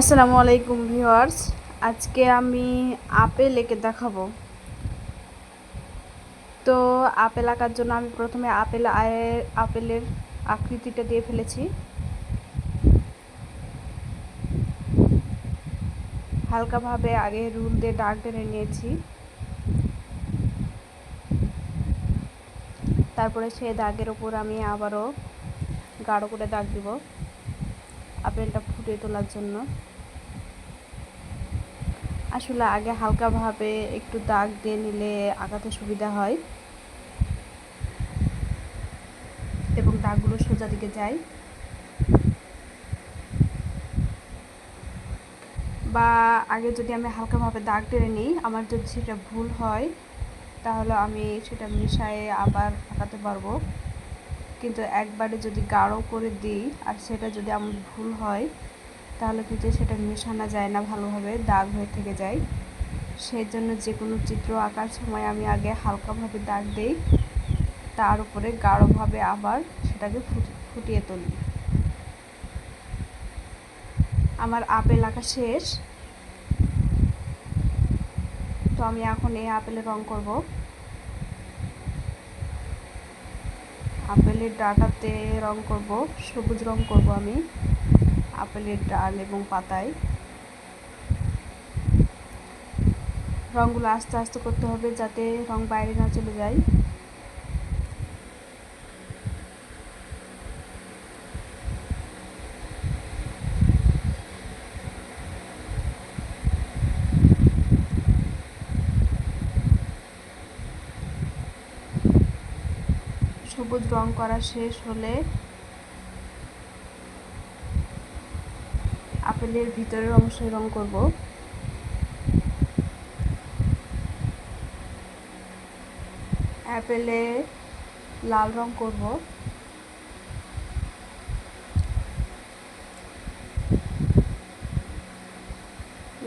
আসসালামু আলাইকুম ভিউয়ার্স। আজকে আমি আপেল এঁকে দেখাবো। তো আপেল আঁকার জন্য আমি প্রথমে আপেল আয়ের আপেলের আকৃতিটা দিয়ে ফেলেছি। হালকাভাবে আগে রুল দিয়ে দাগ টেনে নিয়েছি। তারপরে সেই দাগের ওপর আমি আবারও গাঢ় করে দাগ দিব। আপেলটা ফুটিয়ে তোলার জন্য। আসলে আগে হালকাভাবে একটু দাগ দিয়ে নিলে আঁকাতে সুবিধা হয়। এবং দাগগুলো সোজা দিকে যায়। বা আগে যদি আমি হালকাভাবে দাগ টেনে নিই, আমার যদি সেটা ভুল হয়, তাহলে আমি সেটা মিশায়ে আবার আঁকাতে পারব। কিন্তু একবারে যদি গাঢ় করে দিই, আর সেটা যদি আমার ভুল হয় তাহলে কিন্তু সেটা মেশানো যায় না ভালোভাবে, দাগ হয়ে থেকে যায়। সেই জন্য যে কোনো চিত্র আঁকার সময় আমি আগে হালকাভাবে দাগ দিই, তার উপরে গাঢ়ভাবে আবার সেটাকে ফুটিয়ে তুলি। আমার আপেল আঁকা শেষ। তো আমি এখন এই আপেলের রং করব। আপেলের ডাটাতে রং করব, সবুজ রং করব আমি। আপেলের ডাল এবং পাতায়। রঙগুলো আস্তে আস্তে করতে হবে যাতে রং বাইরে না চলে যায়। সবুজ রং করা শেষ হলে আপেলের ভিতরের অংশে রং করব। অ্যাপেলে লাল রং করব।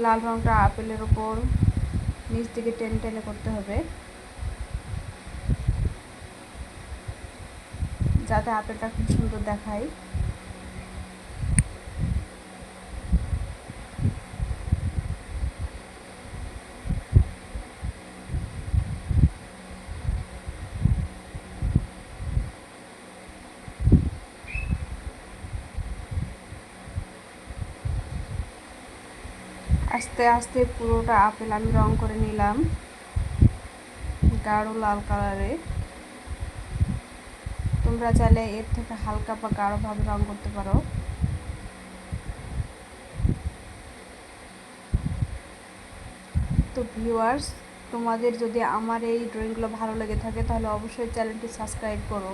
লাল রংটা আপেলের ওপর নিচ দিকে টেনে টেনে করতে হবে। যাতে আপেলটা খুব সুন্দর দেখায়। আস্তে আস্তে পুরোটা আপেল আমি রং করে নিলাম। গাঢ় লাল কালারে তোমরা চাইলে এর থেকে হালকা বা গাঢ়ভাবে রং করতে পারো। তো ভিউয়ার্স তোমাদের যদি আমার এই ড্রয়িংগুলো ভালো লেগে থাকে, তাহলে অবশ্যই চ্যানেলটি সাবস্ক্রাইব করো।